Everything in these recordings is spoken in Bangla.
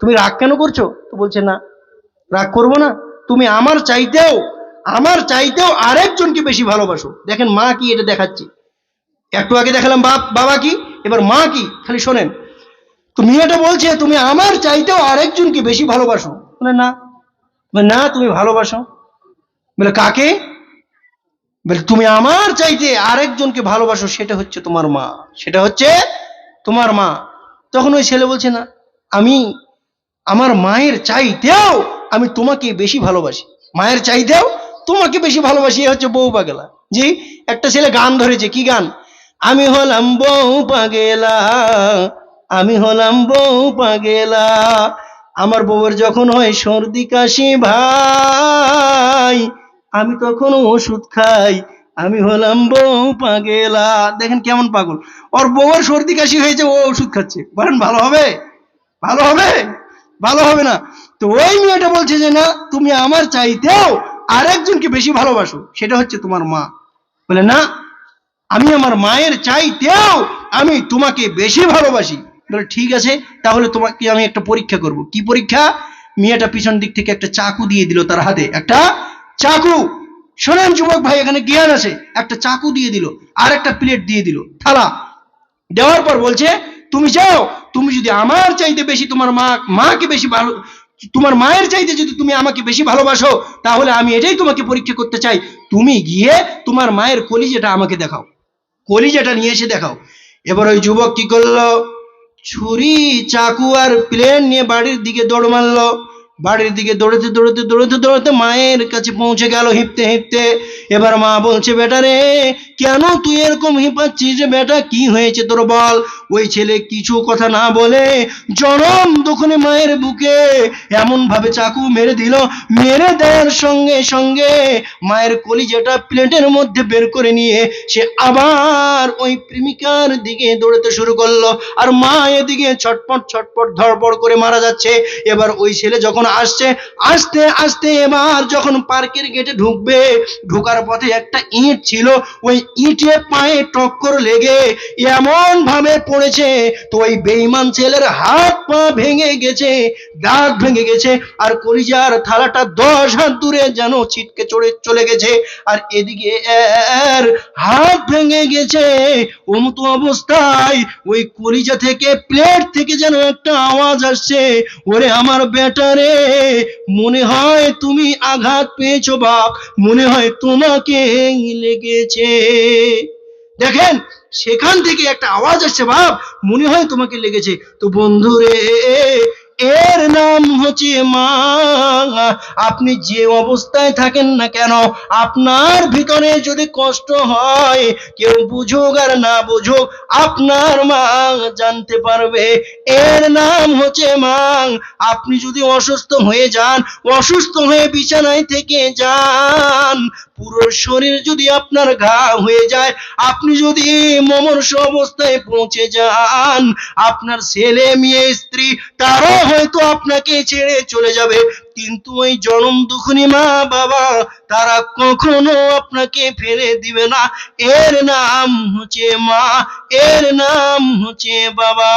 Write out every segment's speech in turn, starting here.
তুমি রাগ কেন করছ? তো বলছে, না, রাগ করব না। তুমি আমার চাইতেও আমার চাইতেও আরেকজনকে বেশি ভালোবাসো। দেখেন মা কি এটা দেখাচ্ছে। একটু আগে দেখালাম বাপ, বাবা কি, এবার মা কি? খালি শোনেন। তো মেয়েটা বলছে, তুমি আমার চাইতেও আরেকজনকে বেশি ভালোবাসো। বলে, না। না, তুমি ভালোবাসো। বলে, কাকে? বলে, তুমি আমার চাইতে আরেকজনকে ভালোবাসো, সেটা হচ্ছে তোমার মা। সেটা হচ্ছে তোমার মা। তখন ওই ছেলে বলছে, না, আমি আমার মায়ের চাইতেও আমি তোমাকে বেশি ভালোবাসি। মায়ের চাইতেও তোমাকে বেশি ভালোবাসি, এ হচ্ছে বউ পাগেলা। জি, একটা ছেলে গান ধরেছে, কি গান? আমি হলাম বউ পাগেলা, আমি হলাম বউ পাগেলা। আমার বউয়ের যখন হয় সর্দি কাশি ভাই, আমি তখন ওষুধ খাই, আমি হলাম বউ পাগেলা। দেখেন কেমন পাগল। ওর বউয়ের সর্দি কাশি হয়েছে, ও ওষুধ খাচ্ছে। বলেন, ভালো হবে? ভালো হবে? ভালো হবে না। তো ওই মেয়েটা বলছে যে, না, তুমি আমার চাইতেও আরেকজনকে বেশি ভালোবাসো। সেটা হচ্ছে তোমার মা। বলে, না, আমি আমার মায়ের চাইতেও আমি তোমাকে বেশি ভালোবাসি। বলে, ঠিক আছে, তাহলে তোমাকে আমি একটা পরীক্ষা করব। কি পরীক্ষা? মেয়েটা পিছন দিক থেকে একটা চাকু দিয়ে দিল তার হাতে। একটা চাকু। শোনেন যুবক ভাই, এখানে জ্ঞান আছে। একটা চাকু দিয়ে দিল আর একটা প্লেট দিয়ে দিল, থালা। দেওয়ার পর বলছে, তুমি যাও তুমি যদি আমার চাইতে বেশি তোমার মা, মাকে বেশি ভালো, তোমার মায়ের চাইতে যদি তুমি আমাকে বেশি ভালোবাসো, তাহলে আমি এটাই তোমাকে পরীক্ষা করতে চাই। তুমি গিয়ে তোমার মায়ের কলিজাটা আমাকে দেখাও। কলিজাটা নিয়ে এসে দেখাও। এবার ওই যুবক কি করল? ছুরি, চাকু আর প্লেন নিয়ে বাড়ির দিকে দৌড় মারলো। বাড়ির দিকে দৌড়াতে দৌড়াতে দৌড়াতে দৌড়াতে মায়ের কাছে পৌঁছে গেল হিপতে হিপতে। এবার মা বলছে, বেটা রে কেন তুই এরকম হিপাচ্ছিস রে বেটা, কি হয়েছে তোর বল? ওই ছেলে কিছু কথা না বলে জনম দোকানে মায়ের বুকে এমন ভাবে চাকু মেরে দিল। মেরে দেওয়ার সঙ্গে সঙ্গে মায়ের কলিজাটা প্লেটের মধ্যে বের করে নিয়ে সে আবার ওই প্রেমিকার দিকে দৌড়াতে শুরু করল। আর মা এদিকে ছটপট ছটপট, ধড়পড় করে মারা যাচ্ছে। এবার ওই ছেলে যখন আসছে, আস্তে আস্তে এবার যখন পার্কের গেটে ঢুকবে, ঢোকার পথে একটা ইট ছিল, ওই ইটে পায়ে টক্কর লেগে এমন ভাবে পড়েছে, তো ওই বেইমান ছেলের হাত পা ভেঙে গেছে, দাঁত ভেঙে গেছে, আর কলিজার থালাটা দশ হাত দূরে যেন ছিটকে চড়ে চলে গেছে। আর এদিকে এর হাত ভেঙে গেছে। অমতো অবস্থায় ওই কলিজা থেকে, প্লেট থেকে যেন একটা আওয়াজ আসছে। ওরে আমার বেটারে মনে হয় তুমি আঘাত পেয়েছ বাপ মনে হয় তোমাকে লেগেছে। দেখেন, সেখান থেকে একটা আওয়াজ আসছে বাপ মনে হয় তোমাকে লেগেছে। তো বন্ধুরে এর নাম হচ্ছে মা। আপনি যে অবস্থায় থাকেন না কেন, আপনার ভিতরে যদি কষ্ট হয়, কেউ বুঝুক আর না বুঝুক, আপনার মা জানতে পারবে। এর নাম হচ্ছে মা। আপনি যদি অসুস্থ হয়ে যান, অসুস্থ হয়ে বিছানায় থেকে যান পুরো শরীর যদি আপনার ঘা হয়ে যায়, আপনি যদি মমর্ষ অবস্থায় পৌঁছে যান, আপনার ছেলে মেয়ে, স্ত্রী, তারাও হয়তো আপনাকে ছেড়ে চলে যাবে। কিন্তু ওই জনম দুখনি মা বাবা, তারা কখনো আপনাকে ফেলে দিবে না। এর নাম হচ্ছে মা, এর নাম হচ্ছে বাবা।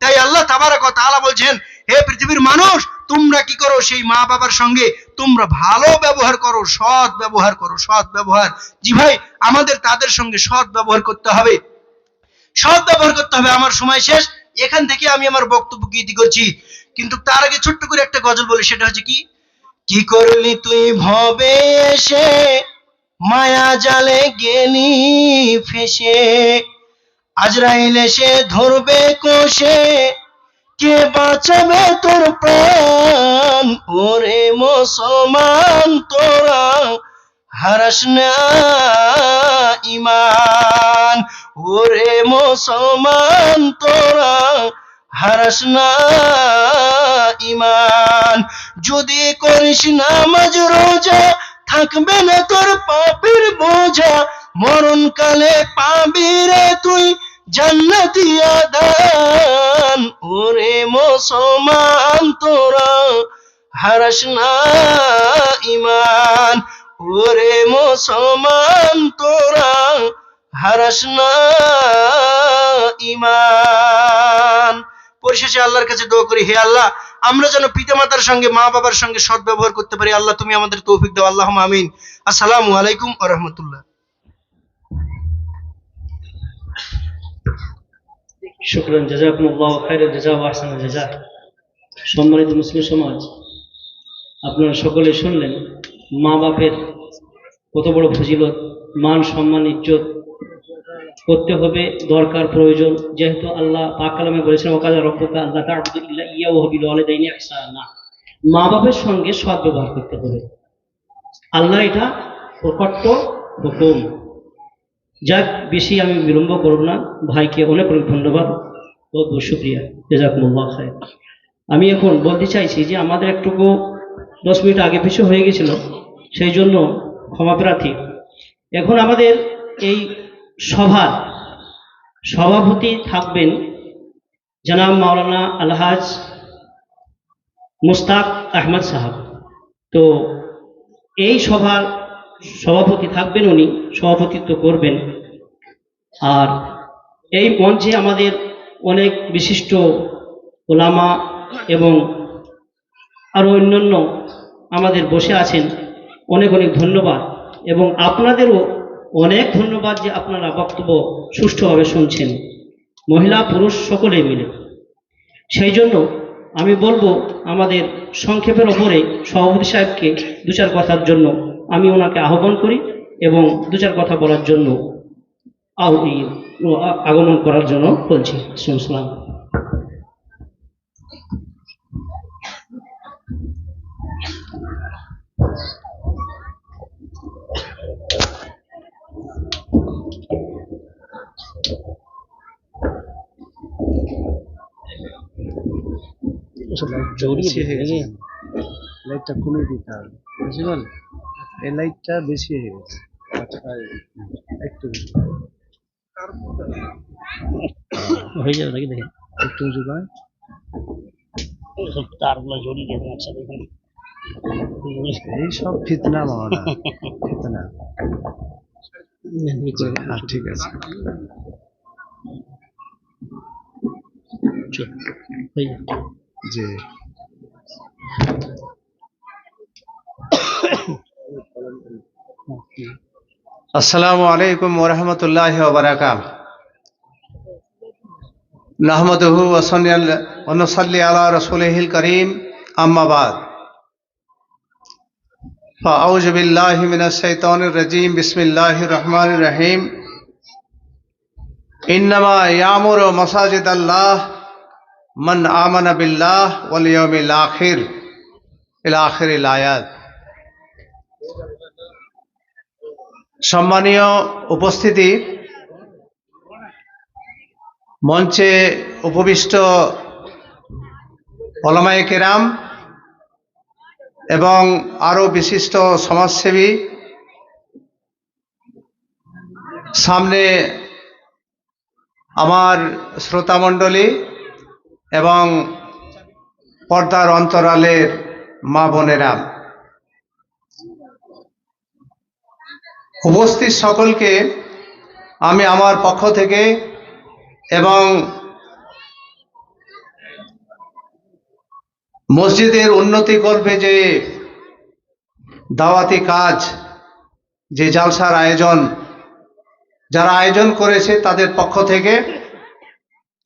তাই আল্লাহ তাবারক তাআলা বলছেন, হে পৃথিবীর মানুষ, তোমরা কি করো সেই মা বাবার সঙ্গে? তোমরা ভালো ব্যবহার করো, সৎ ব্যবহার করো, সৎ ব্যবহার। জি ভাই, আমাদের তাদের সঙ্গে সৎ ব্যবহার করতে হবে। সৎ ব্যবহার করতে হবে, আমার সময় শেষ। এখান থেকে আমি আমার বক্তব্য গীতি করছি? কিন্তু তার আগে ছোট্ট করে একটা গজল বলি, সেটা হচ্ছে কি? কি করলি তুই ভবে এসে মায়া জালে গেলি ফেসে, আজরাইল এসে ধরবে কোষে কে বাঁচাবে তোর প্রাণ? ওরে মুসলমান, তোরা হারাস না ইমান ওরে মুসলমান, তোরা হারাস না ইমান যদি করিস নামাজ, রোজা, থাকবে না তোর পাপের বোঝা। মরণকালে পাবি রে তুই জান্নাতি আদান। মুসলমান তোরা, হারাস না ইমান ওরে মুসলমান তোরা, হারাস না ইমান পরিশেষে আল্লাহর কাছে দোয়া করি, হে আল্লাহ, আমরা যেন পিতামাতার সঙ্গে মা বাবার সঙ্গে সৎ ব্যবহার করতে পারি। আল্লাহ, তুমি আমাদের তৌফিক দাও। আল্লাহ আমিন। আসসালামু আলাইকুম আ রহমতুল্লাহ। শুক্রান, জাজাকুমুল্লাহ খাইরাল জাজা আহসানাল জাজা। সম্মানিত মুসলিম সমাজ, আপনারা সকলে শুনলেন, মা বাপের কত বড় ফজিলত, মান সম্মান ইজ্জত করতে হবে, দরকার, প্রয়োজন। যেহেতু আল্লাহ পাক কালামে বলেছেন ওকাজা রব্বুকা আল্লাহ ইল্লা ইয়া ওয়া বিল ওয়ালিদাইনি ইহসানা মা বাপের সঙ্গে সৎ ব্যবহার করতে হবে। আল্লাহ এটা প্রকট হুকুম। যাক, বেশি আমি বিলম্ব করব না। ভাইকে অনেক অনেক ধন্যবাদ। বহুত বহুত শুক্রিয়া। জেজাকুমুল্লাহ খায় আমি এখন বলতে চাইছি যে আমাদের একটুকু দশ মিনিট আগে পিছু হয়ে গেছিল, সেই জন্য ক্ষমা প্রার্থী। এখন আমাদের এই সভার সভাপতি থাকবেন জনাব মাওলানা আলহাজ মুস্তাক আহমদ সাহাব। তো এই সভার সভাপতি থাকবেন উনি, সভাপতিত্ব করবেন। আর এই মঞ্চে আমাদের অনেক বিশিষ্ট ওলামা এবং আরও অন্যান্য আমাদের বসে আছেন, অনেক অনেক ধন্যবাদ। এবং আপনাদেরও অনেক ধন্যবাদ যে আপনারা বক্তব্য সুষ্ঠুভাবে শুনছেন, মহিলা পুরুষ সকলেই মিলে। সেই জন্য আমি বলব আমাদের সংক্ষেপের ওপরে সভাপতি সাহেবকে দু চার কথার জন্য আমি ওনাকে আহ্বান করি এবং দু চার কথা বলার জন্য আগমন করার জন্য বলছি। শুনছিলাম গেছে লাইটটা কমে দিতে হবে। বুঝতে পারলে? এই লাইটটা বেশি হয়ে গেছে। আচ্ছা, একটু হয়ে যাবে নাকি? দেখেন একটু উঁচু করে তারগুলো জড়িয়ে গেছে একসাথে এখানে এই সব ফিতনা মামা ফিতনা। হ্যাঁ ঠিক আছে। السلام علیکم ورحمت اللہ وبرکاتہ۔ نحمده ونصلي على رسوله الكريم اما بعد۔ فاعوذ باللہ من الشیطان الرجیم، بسم اللہ الرحمن الرحیم۔ انما یامر مساجد اللہ من آمن باللہ والیوم الاخر الاخر الایات সম্মানীয় উপস্থিতি, মঞ্চে উপবিষ্ট ওলামায়ে কেরাম এবং আরও বিশিষ্ট সমাজসেবী, সামনে আমার শ্রোতামণ্ডলী এবং পর্দার অন্তরালের মা বোনেরা। উপস্থিত সকলকে আমি আমার পক্ষ থেকে এবং মসজিদের উন্নতি করবে যে দাওয়াতি কাজ, যে জালসার আয়োজন, যারা আয়োজন করেছে তাদের পক্ষ থেকে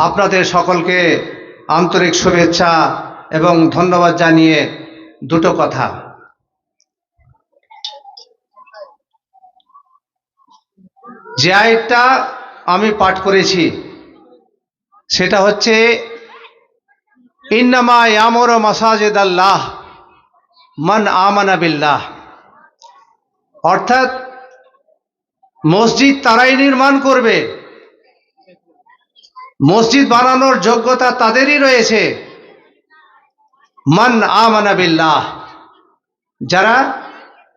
আপনাদের সকলকে আন্তরিক শুভেচ্ছা এবং ধন্যবাদ জানিয়ে দুটো কথা। যে আয়টা আমি পাঠ করেছি, সেটা হচ্ছে, ইন্নামা ইয়ামর মাসাজেদ আল্লাহ মান আমানা বিল্লাহ। অর্থাৎ, মসজিদ তারাই নির্মাণ করবে। মসজিদ বানানোর যোগ্যতা তাদেরই রয়েছে। মান আমানা বিল্লাহ, যারা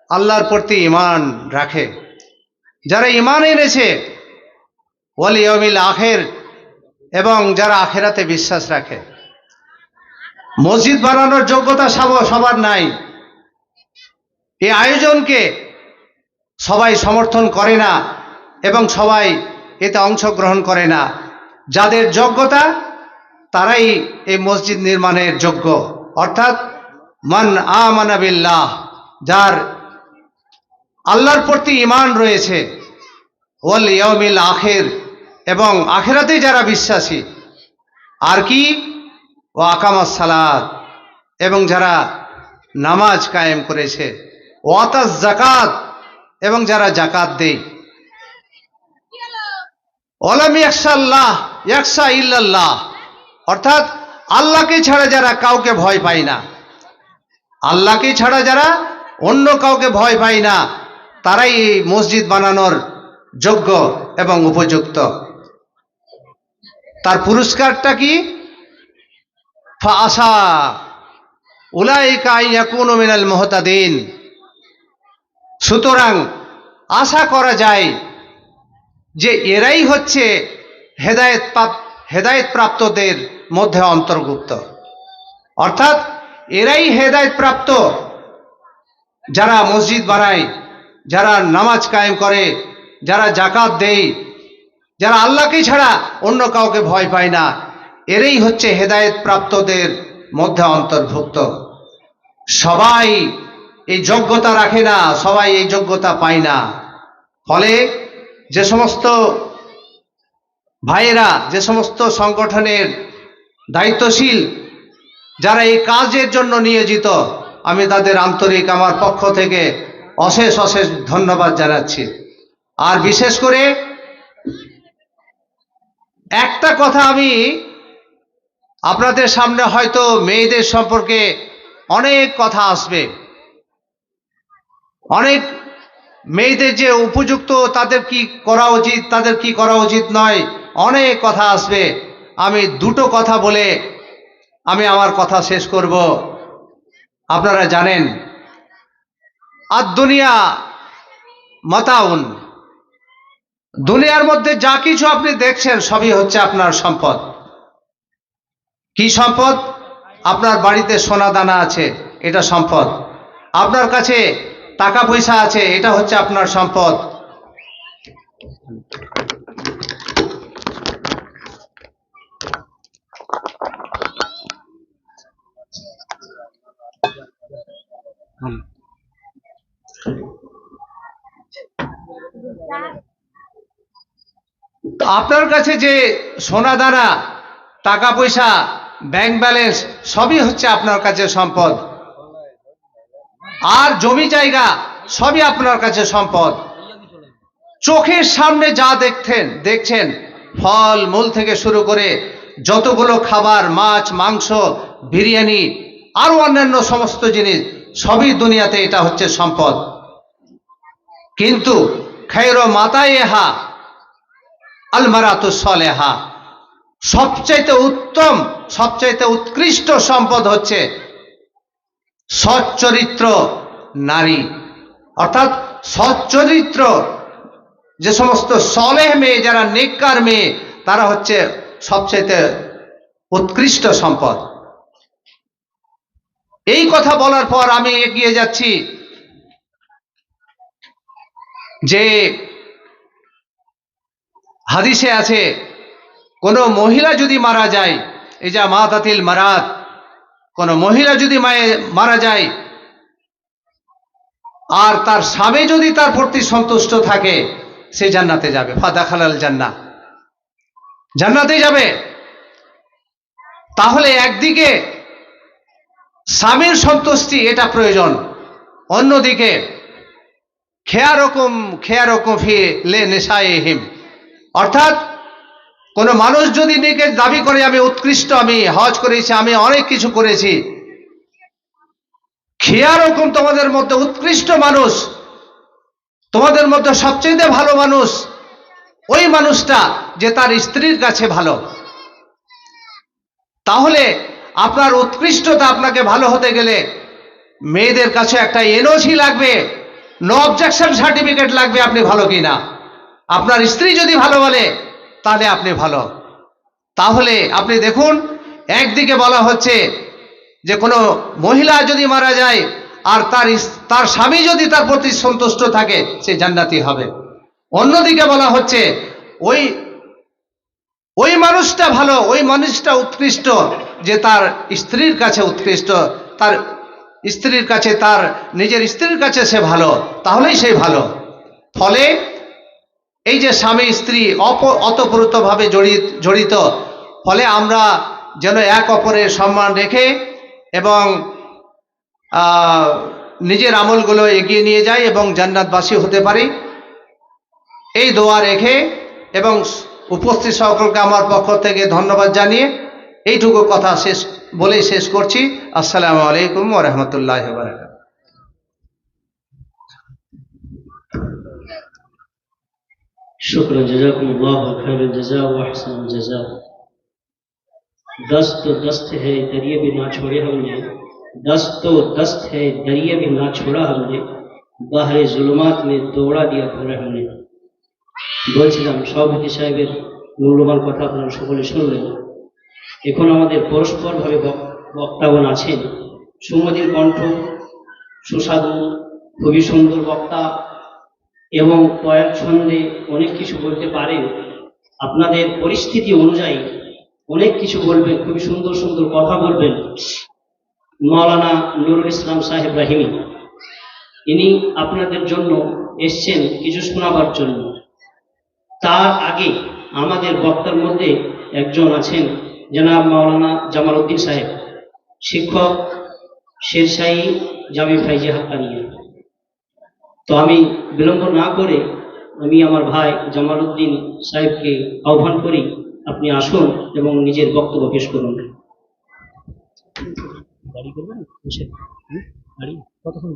আল্লাহর প্রতি ইমান রাখে। যারা ইমান এনেছে ওয়ালিয়মিল আখের, এবং যারা আখেরাতে বিশ্বাস রাখে। মসজিদ বানানোর যোগ্যতা সব- সবার নাই। এই আয়োজনকে সবাই সমর্থন করে না, এবং সবাই এতে অংশগ্রহণ করে না। যাদের যোগ্যতা, তারাই এই মসজিদ নির্মাণের যোগ্য। অর্থাৎ, মান আমানা বিল্লাহ, যার আল্লাহর প্রতি ইমান রয়েছে ওয়াল ইয়াউমিল আখের। এবং আখেরাতে যারা বিশ্বাসী, আর কি? ও আকামাস সালাদ এবং যারা নামাজ কায়েম করেছে ওয়াতাস জাকাত এবং যারা জাকাত দেয়। অলাম ইয়াকশাল্লাহ ইয়াকশা ইল্লাল্লাহ। অর্থাৎ আল্লাহকে ছাড়া যারা কাউকে ভয় পায় না, আল্লাহকে ছাড়া যারা অন্য কাউকে ভয় পায় না, তারাই এই মসজিদ বানানোর যোগ্য এবং উপযুক্ত। তার পুরস্কারটা কি? আশা উলাইকা ইয়াকুনু মিনাল মুহতাদিন। সুতরাং আশা করা যায় যে এরাই হচ্ছে হেদায়েত হেদায়েত প্রাপ্তদের মধ্যে অন্তর্ভুক্ত। অর্থাৎ এরাই হেদায়েত প্রাপ্ত যারা মসজিদ বানায়, যারা নামাজ কায়েম করে যারা জাকাত দেয় যারা আল্লাহকে ছাড়া অন্য কাউকে ভয় পায় না, এরাই হচ্ছে হেদায়েত প্রাপ্তদের মধ্যে অন্তর্ভুক্ত। সবাই এই যোগ্যতা রাখে না, সবাই এই যোগ্যতা পায় না। ফলে যে সমস্ত ভাইয়েরা, যে সমস্ত সংগঠনের দায়িত্বশীল, যারা এই কাজের জন্য নিয়োজিত, আমি তাদের আন্তরিক আমার পক্ষ থেকে অশেষ অশেষ ধন্যবাদ জানাচ্ছি। আর বিশেষ করে একটা কথা আমি আপনাদের সামনে হয়তো মেয়েদের সম্পর্কে অনেক কথা আসবে। অনেক মেয়েদের যে উপযুক্ত তাদের কি করা উচিত, তাদের কি করা উচিত নয়, অনেক কথা আসবে। আমি দুটো কথা বলে আমি আমার কথা শেষ করব। আপনারা জানেন আর দুনিয়া মাতাউন। দুনিয়ার মধ্যে যা কিছু আপনি দেখছেন, সবই হচ্ছে আপনার সম্পদ। কি সম্পদ? আপনার বাড়িতে সোনা দানা আছে, এটা সম্পদ। আপনার কাছে টাকা পয়সা আছে, এটা হচ্ছে আপনার সম্পদ। আপনার কাছে যে সোনা দানা, টাকা পয়সা ব্যাংক ব্যালেন্স সবই হচ্ছে আপনার কাছে সম্পদ। আর জমি জায়গা, সবই আপনার কাছে সম্পদ। চোখের সামনে যা দেখতেন, দেখছেন, ফল, মূল থেকে শুরু করে যতগুলো খাবার, মাছ, মাংস, বিরিয়ানি আরও অন্যান্য সমস্ত জিনিস, সবই দুনিয়াতে এটা হচ্ছে সম্পদ। কিন্তু খের মাতায়েহা আলমারাতু সলেহা। সবচাইতে উত্তম, সবচাইতে উৎকৃষ্ট সম্পদ হচ্ছে সচ্চরিত্র নারী। অর্থাৎ সচ্চরিত্র, যে সমস্ত সলেহ মেয়ে, যারা নেককার মেয়ে, তারা হচ্ছে সবচাইতে উৎকৃষ্ট সম্পদ। এই কথা বলার পর আমি এগিয়ে যাচ্ছি যে হাদিসে আছে, কোনো মহিলা যদি মারা যায়, এই যা মা তাতিল মারাত, কোনো মহিলা যদি মায়ে, মারা যায়, আর তার স্বামী যদি তার প্রতি সন্তুষ্ট থাকে, সে জান্নাতে যাবে ফাদা খালাল জান্না। জান্নাতে যাবে। তাহলে একদিকে স্বামীর সন্তুষ্টি, এটা প্রয়োজন। অন্যদিকে, খেয়ারকম খেয়ারকম খেয়া ফি লে নেশায় হিম অর্থাৎ কোনো মানুষ যদি নিজেকে দাবি করে, আমি উৎকৃষ্ট, আমি হজ করেছি, আমি অনেক কিছু করেছি খেয়া রকম তোমাদের মধ্যে উৎকৃষ্ট মানুষ, তোমাদের মধ্যে সবচেয়ে ভালো মানুষ ওই মানুষটা যে তার স্ত্রীর কাছে ভালো। তাহলে আপনার উৎকৃষ্টতা আপনাকে ভালো হতে গেলে মেয়েদের কাছে একটা এনওসি লাগবে, নো অবজেকশন সার্টিফিকেট লাগবে, আপনি ভালো কিনা। আপনার স্ত্রী যদি ভালো বলে, তাহলে আপনি ভালো। তাহলে আপনি দেখুন, একদিকে বলা হচ্ছে যে কোনো মহিলা যদি মারা যায়, আর তার তার স্বামী যদি তার প্রতি সন্তুষ্ট থাকে, সে জান্নাতি হবে। অন্যদিকে বলা হচ্ছে, ওই ওই মানুষটা ভালো, ওই মানুষটা উৎকৃষ্ট যে তার স্ত্রীর কাছে উৎকৃষ্ট, তার স্ত্রীর কাছে, তার নিজের স্ত্রীর কাছে সে ভালো, তাহলেই সে ভালো। ফলে এই যে স্বামী, স্ত্রী অপ, অতপ্রতভাবে জড়িত জড়িত, ফলে আমরা যেন এক অপরের সম্মান রেখে এবং নিজের আমলগুলো এগিয়ে নিয়ে যাই এবং জান্নাতবাসী হতে পারি। এই দোয়া রেখে এবং উপস্থিত সকলকে আমার পক্ষ থেকে ধন্যবাদ জানিয়ে এইটুকু কথা শেষ, বলেই শেষ করছি। আসসালামু আলাইকুম ওরহমতুল্লাহ বারকাত شكرا جزاكم الله خير الجزاء وأحسن الجزاء دست و دست ہے دریا بھی نہ چھوڑے ہم نے دست و دست ہے دریا بھی نہ چھوڑا ہم نے باہر ظلمات میں دوڑا دیا ধরে ہم نے বলছিলাম সভাপতি সাহেবের মূল্যবান কথা আপনারা সকলে শুনলেন এখন আমাদের পরস্পরভাবে বক্তাগণ আছেন সুমদির কণ্ঠ সুস্বাদু খুবই সুন্দর বক্তা এবং কয়েক ছন্দে অনেক কিছু বলতে পারেন। আপনাদের পরিস্থিতি অনুযায়ী অনেক কিছু বলবেন, খুবই সুন্দর সুন্দর কথা বলবেন। মৌলানা নুরুল ইসলাম সাহেব রাহিমি, ইনি আপনাদের জন্য এসছেন কিছু শোনাবার জন্য। তার আগে আমাদের বক্তার মধ্যে একজন আছেন জনাব মাওলানা জামাল উদ্দিন সাহেব, শিক্ষক শেরশাহী জামি ফাইজি হাক্কানিয়া। তো আমি বিলম্ব না করে আমি আমার ভাই জামাল উদ্দিন সাহেবকে আহ্বান করি, আপনি আসুন এবং নিজের বক্তব্য পেশ করুন। কতক্ষণ?